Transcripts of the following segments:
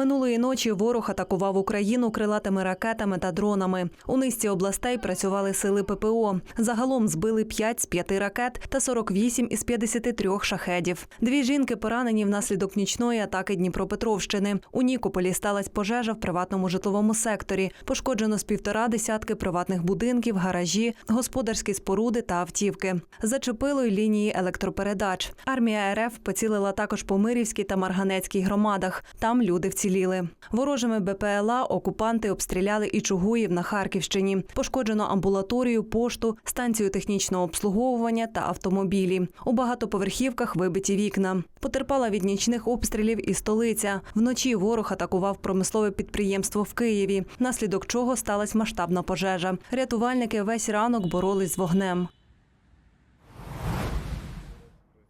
Минулої ночі ворог атакував Україну крилатими ракетами та дронами. У низці областей працювали сили ППО. Загалом збили 5 з 5 ракет та 48 із 53 шахедів. Дві жінки поранені внаслідок нічної атаки Дніпропетровщини. У Нікополі сталася пожежа в приватному житловому секторі. Пошкоджено з півтора десятки приватних будинків, гаражі, господарські споруди та автівки. Зачепило й лінії електропередач. Армія РФ поцілила також по Мирівській та Марганецькій громадах. Там люди вціліли. Ворожими БПЛА окупанти обстріляли і Чугуїв на Харківщині. Пошкоджено амбулаторію, пошту, станцію технічного обслуговування та автомобілі. У багатоповерхівках вибиті вікна. Потерпала від нічних обстрілів і столиця. Вночі ворог атакував промислове підприємство в Києві, наслідок чого сталася масштабна пожежа. Рятувальники весь ранок боролись з вогнем.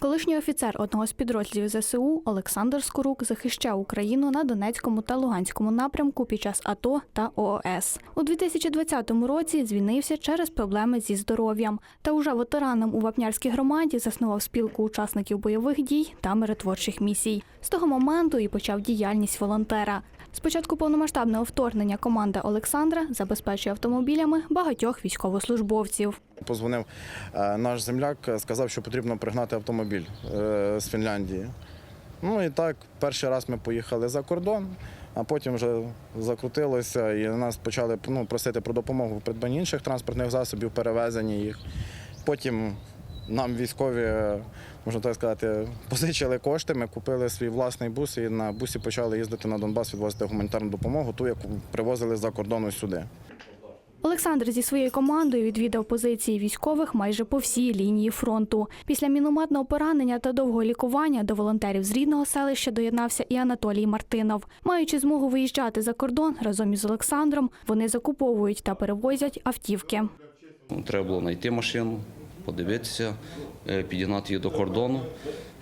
Колишній офіцер одного з підрозділів ЗСУ Олександр Скорук захищав Україну на Донецькому та Луганському напрямку під час АТО та ООС. У 2020 році звільнився через проблеми зі здоров'ям. Та уже ветераном у Вапнярській громаді заснував спілку учасників бойових дій та миротворчих місій. З того моменту і почав діяльність волонтера. Спочатку повномасштабного вторгнення команда Олександра забезпечує автомобілями багатьох військовослужбовців. Позвонив е, наш земляк, е, сказав, що потрібно пригнати автомобіль е, з Фінляндії. Ну і так, перший раз ми поїхали за кордон, а потім вже закрутилося і нас почали ну, просити про допомогу в придбанні інших транспортних засобів, перевезенні їх. Потім нам військові, можна так сказати, позичили кошти. Ми купили свій власний бус і на бусі почали їздити на Донбас, відвозити гуманітарну допомогу, ту, яку привозили з-за кордону сюди. Олександр зі своєю командою відвідав позиції військових майже по всій лінії фронту. Після мінометного поранення та довгого лікування до волонтерів з рідного селища доєднався і Анатолій Мартинов. Маючи змогу виїжджати за кордон разом із Олександром, вони закуповують та перевозять автівки. Треба було знайти машину, подивитися, е, підігнати її до кордону.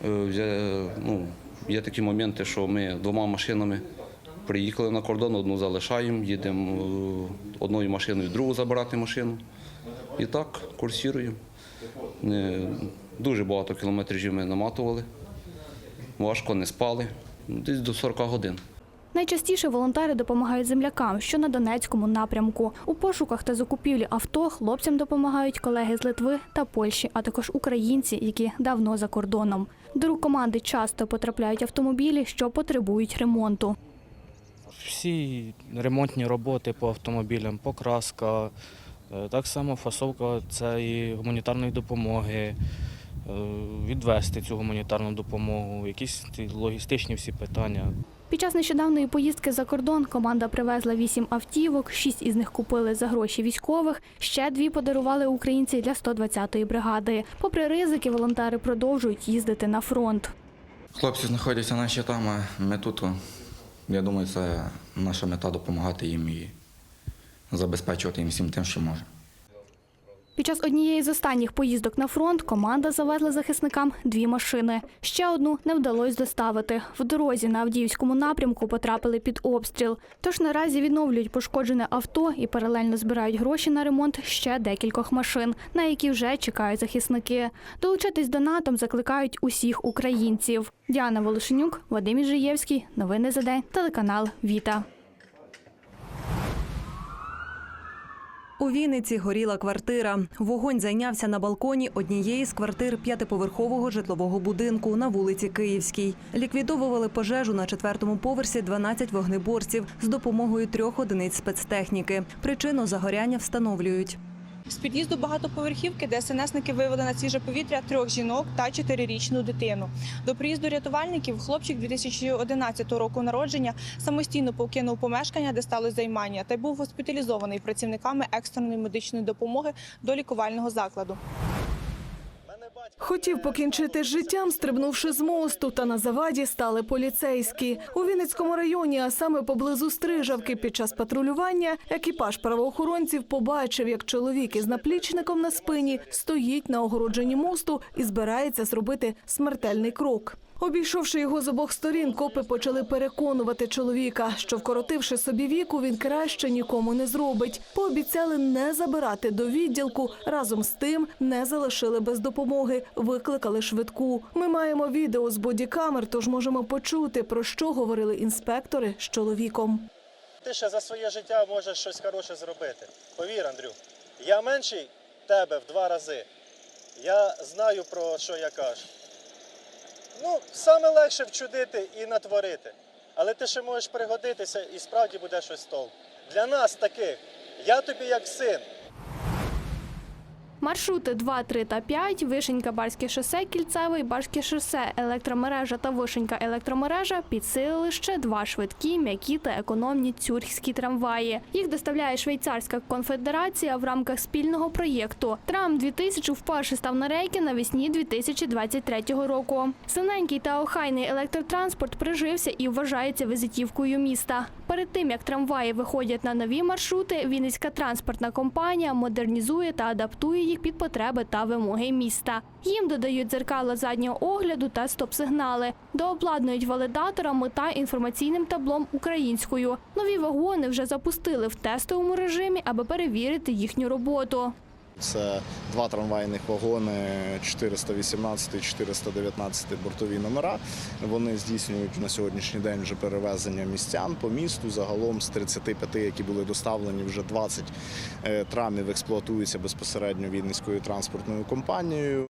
Е, Ну, є такі моменти, що ми двома машинами приїхали на кордон, одну залишаємо, їдемо е, одною машиною, другу забирати машину. І так курсіруємо. Дуже багато кілометрів ми наматували, важко, не спали, десь до 40 годин. Найчастіше волонтери допомагають землякам, що на Донецькому напрямку. У пошуках та закупівлі авто хлопцям допомагають колеги з Литви та Польщі, а також українці, які давно за кордоном. До рук команди часто потрапляють автомобілі, що потребують ремонту. Всі ремонтні роботи по автомобілям, покраска, е, так само фасовка цієї гуманітарної допомоги, відвести цю гуманітарну допомогу, якісь логістичні всі питання. Під час нещодавної поїздки за кордон команда привезла вісім автівок, шість із них купили за гроші військових, ще дві подарували українці для 120-ї бригади. Попри ризики, волонтери продовжують їздити на фронт. Хлопці знаходяться на щитами, ми тут. Я думаю, це наша мета допомагати їм і забезпечувати їм всім тим, що може. Під час однієї з останніх поїздок на фронт команда завезла захисникам дві машини. Ще одну не вдалося доставити. В дорозі на Авдіївському напрямку потрапили під обстріл. Тож наразі відновлюють пошкоджене авто і паралельно збирають гроші на ремонт ще декількох машин, на які вже чекають захисники. Долучатись донатом закликають усіх українців. Діана Волошенюк, Вадим Іжиєвський. Новини за день. Телеканал Віта. У Вінниці горіла квартира. Вогонь зайнявся на балконі однієї з квартир п'ятиповерхового житлового будинку на вулиці Київській. Ліквідовували пожежу на четвертому поверсі 12 вогнеборців з допомогою трьох одиниць спецтехніки. Причину загоряння встановлюють. З під'їзду багатоповерхівки, де СНСники вивели на свіже повітря трьох жінок та чотирирічну дитину. До приїзду рятувальників хлопчик 2011 року народження самостійно покинув помешкання, де сталося займання, та й був госпіталізований працівниками екстреної медичної допомоги до лікувального закладу. Хотів покінчити з життям, стрибнувши з мосту, та на заваді стали поліцейські. У Вінницькому районі, а саме поблизу Стрижавки, під час патрулювання екіпаж правоохоронців побачив, як чоловік із наплічником на спині стоїть на огородженні мосту і збирається зробити смертельний крок. Обійшовши його з обох сторін, копи почали переконувати чоловіка, що вкоротивши собі віку, він краще нікому не зробить. Пообіцяли не забирати до відділку. Разом з тим не залишили без допомоги. Викликали швидку. Ми маємо відео з бодікамер, тож можемо почути, про що говорили інспектори з чоловіком. Ти ще за своє життя можеш щось хороше зробити. Повір, Андрю. Я менший тебе в два рази. Я знаю про що я кажу. Ну, саме легше вчудити і натворити. Але ти ще можеш пригодитися і справді буде щось толк. Для нас таких, я тобі як син. Маршрути 2, 3 та 5, Вишенька, Барське шосе, Кільцевий, Барське шосе, електромережа та Вишенька електромережа підсилили ще два швидкі, м'які та економні цюрхські трамваї. Їх доставляє Швейцарська конфедерація в рамках спільного проєкту. Трам 2000 вперше став на рейки навесні 2023 року. Синенький та охайний електротранспорт прижився і вважається візитівкою міста. Перед тим як трамваї виходять на нові маршрути, Вінницька транспортна компанія модернізує та адаптує їх під потреби та вимоги міста. Їм додають дзеркала заднього огляду та стоп-сигнали, дообладнують валідаторами та інформаційним таблом українською. Нові вагони вже запустили в тестовому режимі, аби перевірити їхню роботу. Це два трамвайних вагони 418 і 419 бортові номера. Вони здійснюють на сьогоднішній день вже перевезення містян по місту. Загалом з 35, які були доставлені, вже 20 е, трамів експлуатуються безпосередньо Вінницькою транспортною компанією.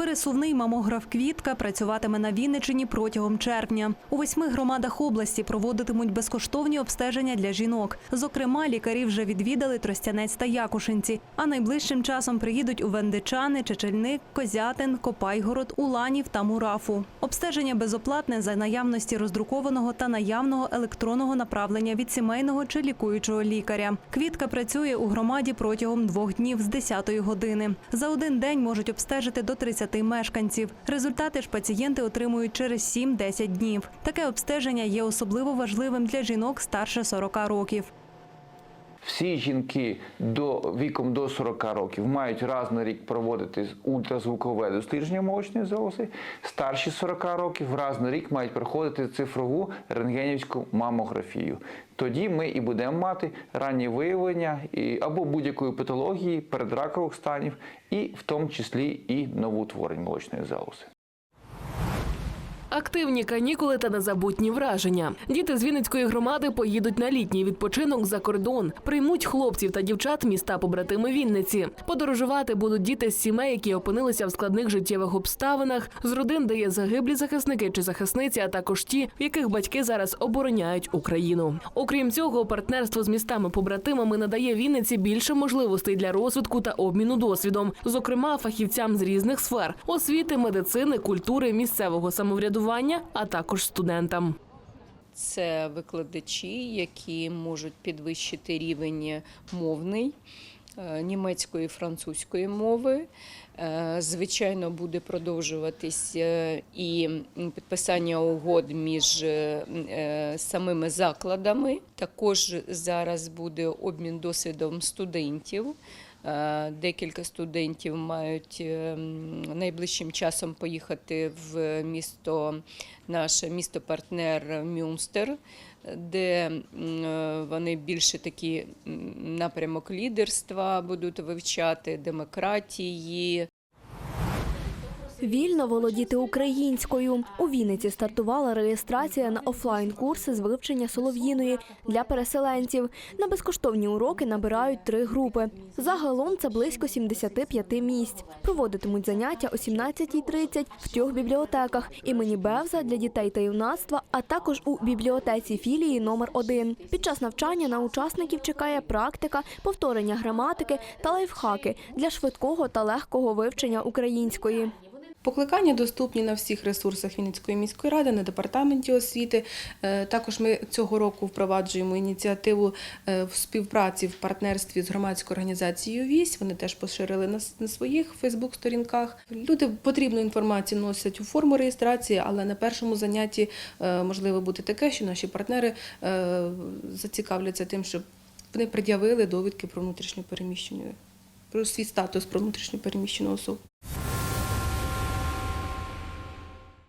Пересувний мамограф Квітка працюватиме на Вінниччині протягом червня. У восьми громадах області проводитимуть безкоштовні обстеження для жінок. Зокрема, лікарі вже відвідали Тростянець та Якушинці. А найближчим часом приїдуть у Вендичани, Чечельник, Козятин, Копайгород, Уланів та Мурафу. Обстеження безоплатне за наявності роздрукованого та наявного електронного направлення від сімейного чи лікуючого лікаря. Квітка працює у громаді протягом двох днів з 10 години. За один день можуть обстежити до 30 мешканців. Результати ж пацієнти отримують через 7-10 днів. Таке обстеження є особливо важливим для жінок старше 40 років. Всі жінки до віком до 40 років мають раз на рік проводити ультразвукове дослідження молочної залози. Старші 40 років раз на рік мають проходити цифрову рентгенівську мамографію. Тоді ми і будемо мати раннє виявлення і, або будь-якої патології передракових станів, і в тому числі і новоутворень молочної залози. Активні канікули та незабутні враження. Діти з Вінницької громади поїдуть на літній відпочинок за кордон, приймуть хлопців та дівчат міста побратими Вінниці. Подорожувати будуть діти з сімей, які опинилися в складних життєвих обставинах, з родин, де є загиблі захисники чи захисниці, а також ті, в яких батьки зараз обороняють Україну. Окрім цього, партнерство з містами побратимами надає Вінниці більше можливостей для розвитку та обміну досвідом, зокрема фахівцям з різних сфер освіти, медицини, культури, місцевого самоврядування, а також студентам. Це викладачі, які можуть підвищити рівень мовний е, німецької і французької мови. Е, Звичайно, буде продовжуватись е, і підписання угод між самими закладами. Також зараз буде обмін досвідом студентів. Е, Декілька студентів мають е, найближчим часом поїхати в місто, наше місто-партнер Мюнстер, де е, вони більше такі напрямок лідерства будуть вивчати, демократії, Вільно володіти українською. У Вінниці стартувала реєстрація на офлайн-курси з вивчення солов'їної для переселенців. На безкоштовні уроки набирають три групи. Загалом це близько 75 місць. Проводитимуть заняття о 17.30 в трьох бібліотеках імені Бевза для дітей та юнацтва, а також у бібліотеці філії номер 1 Під час навчання на учасників чекає практика, повторення граматики та лайфхаки для швидкого та легкого вивчення української. Покликання доступні на всіх ресурсах Вінницької міської ради, на департаменті освіти. Е, Також ми цього року впроваджуємо ініціативу е, в співпраці в партнерстві з громадською організацією ВІСь. Вони теж поширили на на своїх Фейсбук-сторінках. Люди потрібну інформацію носять у форму реєстрації, але на першому занятті е, можливо бути таке, що наші партнери зацікавляться тим, щоб вони пред'явили довідки про внутрішньо переміщення, про свій статус про внутрішньо переміщену особу.